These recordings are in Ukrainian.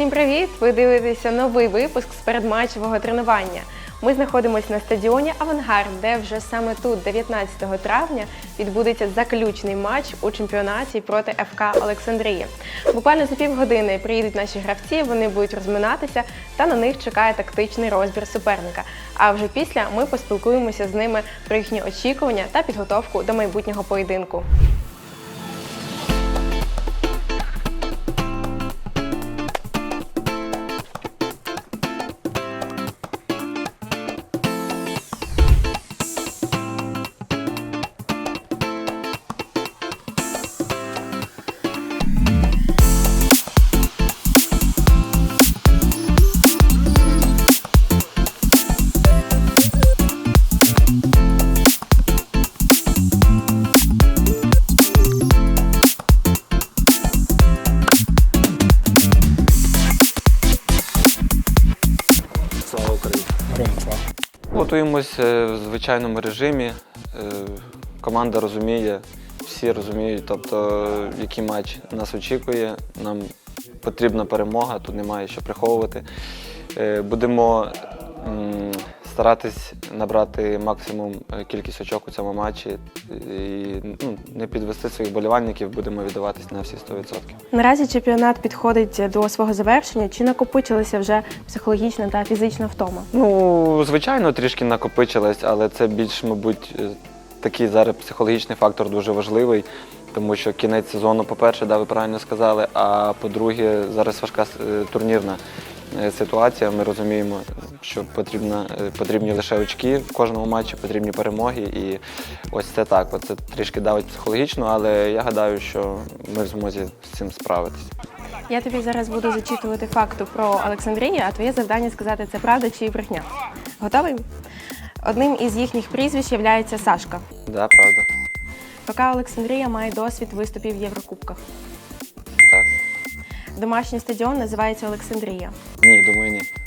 Всім привіт! Ви дивитеся новий випуск з передматчевого тренування. Ми знаходимося на стадіоні Авангард, де вже саме тут, 19 травня, відбудеться заключний матч у чемпіонаті проти ФК Олександрія. Буквально за півгодини приїдуть наші гравці, вони будуть розминатися, та на них чекає тактичний розбір суперника. А вже після ми поспілкуємося з ними про їхні очікування та підготовку до майбутнього поєдинку. Готуємось е, в звичайному режимі. Е, Команда розуміє, всі розуміють, тобто, який матч нас очікує. Нам потрібна перемога, тут немає що приховувати. Е, Будемо старатись набрати максимум е, кількість очок у цьому матчі і ну, не підвести своїх болівальників, будемо віддаватись на всі 100%. Наразі чемпіонат підходить до свого завершення. Чи накопичилася вже психологічна та фізична втома? Ну, звичайно, трішки накопичилось, але це більш, мабуть, е, такий зараз психологічний фактор дуже важливий, тому що кінець сезону, по-перше, да, ви правильно сказали, а по-друге, зараз важка е, турнірна е, ситуація. Ми розуміємо, що потрібно, е, потрібні лише очки в кожному матчі, потрібні перемоги. І ось це так. Це трішки давить психологічно, але я гадаю, що ми в змозі з цим справитись. Я тобі зараз буду зачитувати факти про Олександрію, а твоє завдання сказати, це правда чи брехня. Готовий? Одним із їхніх прізвищ є Сашка. Да, правда. ФК Олександрія має досвід виступів в Єврокубках. Так. Домашній стадіон називається Олександрія. Ні, думаю, ні.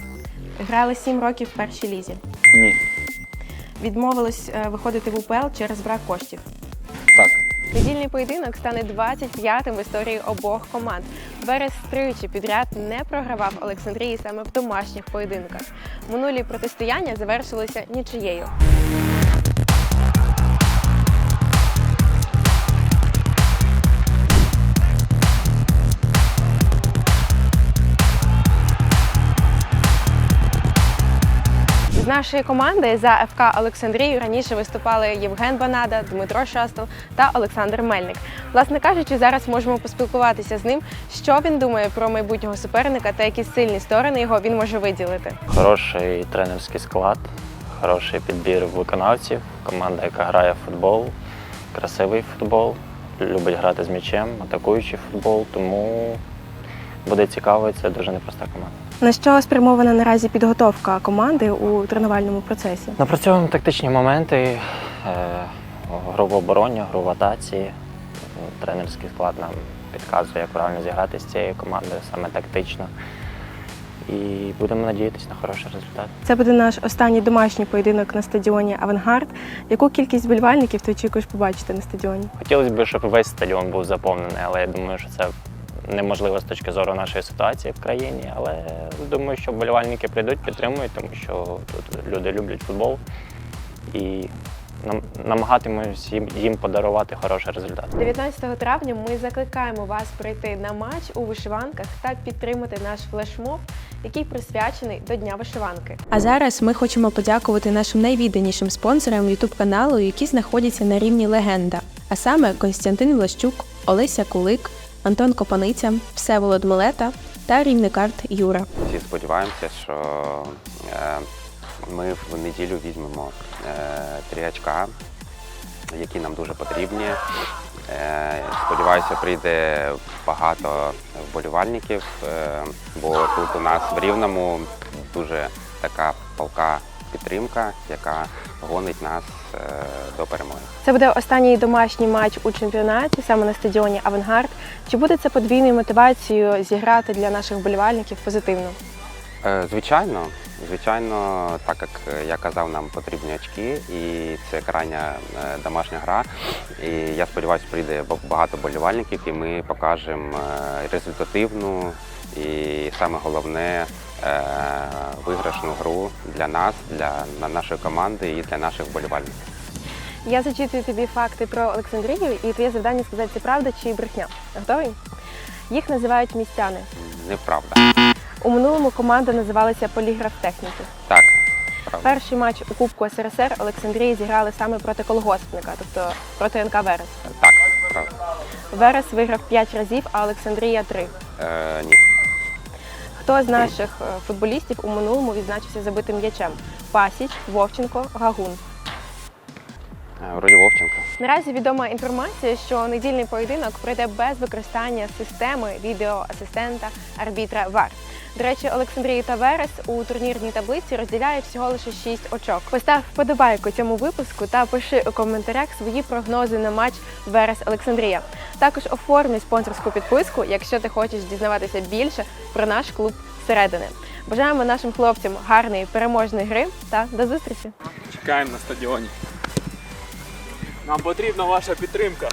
Грали сім років в першій лізі. Ні. Відмовились е, виходити в УПЛ через брак коштів. Так. Недільний поєдинок стане 25-м в історії обох команд. Верес тричі підряд не програвав Олександрії саме в домашніх поєдинках. Минулі протистояння завершилися нічиєю. Нашої команди за ФК Олександрію раніше виступали Євген Банада, Дмитро Шастов та Олександр Мельник. Власне кажучи, зараз можемо поспілкуватися з ним, що він думає про майбутнього суперника та які сильні сторони його він може виділити. Хороший тренерський склад, хороший підбір виконавців, команда, яка грає в футбол, красивий футбол, любить грати з м'ячем, атакуючий футбол, тому буде цікаво, це дуже непроста команда. На що спрямована наразі підготовка команди у тренувальному процесі? Напрацьовуємо тактичні моменти, е, гру в обороні, гру в атаці. Тренерський склад нам підказує, як правильно зіграти з цією командою, саме тактично. І будемо надіятися на хороший результат. Це буде наш останній домашній поєдинок на стадіоні Авангард. Яку кількість вболівальників ти очікуєш побачити на стадіоні? Хотілося б, щоб весь стадіон був заповнений, але я думаю, що це неможливо з точки зору нашої ситуації в країні. Але думаю, що вболівальники прийдуть, підтримують, тому що тут люди люблять футбол і нам- намагатимемось їм, їм подарувати хороший результат. 19 травня ми закликаємо вас прийти на матч у вишиванках та підтримати наш флешмоб, який присвячений до Дня вишиванки. А зараз ми хочемо подякувати нашим найвідданішим спонсорам youtube каналу, які знаходяться на рівні легенда. А саме Константин Влащук, Олеся Кулик, Антон Копаниця, Всеволод Милета та рівникарт Юра. Всі сподіваємося, що е, ми в неділю візьмемо е, три очка, які нам дуже потрібні. Е, Сподіваюся, прийде багато вболівальників, бо тут у нас в Рівному дуже така палка підтримка, яка гонить нас до перемоги. Це буде останній домашній матч у чемпіонаті саме на стадіоні Авангард. Чи буде це подвійною мотивацією зіграти для наших вболівальників позитивно? Е, Звичайно, звичайно, так як я казав, нам потрібні очки, і це крайня е, домашня гра. І я сподіваюся, прийде багато болівальників, і ми покажемо е, результативну І саме головне виграшну гру для нас, для нашої команди і для наших вболівальників. Я зачитую тобі факти про Олександрію, і твоє завдання сказати, це правда чи брехня. Готовий? Їх називають містяни. Неправда. У минулому команда називалася Поліграф техніки. Так, правда. Перший матч у Кубку СРСР Олександрії зіграли саме проти колгоспника, тобто проти НК Верес. Так, правда. Верес виграв 5 разів, а Олександрія 3. Е, ні. Хто з наших е, футболістів у минулому відзначився забитим м'ячем? Пасіч, Вовченко, Гагун. Е, Вроді Вовченко. Наразі відома інформація, що недільний поєдинок пройде без використання системи відеоасистента арбітра ВАР. До речі, Олександрію та Верес у турнірній таблиці розділяють всього лише 6 очок. Постав вподобайку цьому випуску та пиши у коментарях свої прогнози на матч Верес Олександрія. Також оформлюй спонсорську підписку, якщо ти хочеш дізнаватися більше про наш клуб зсередини. Бажаємо нашим хлопцям гарної переможної гри та до зустрічі! Чекаємо на стадіоні. Нам потрібна ваша підтримка.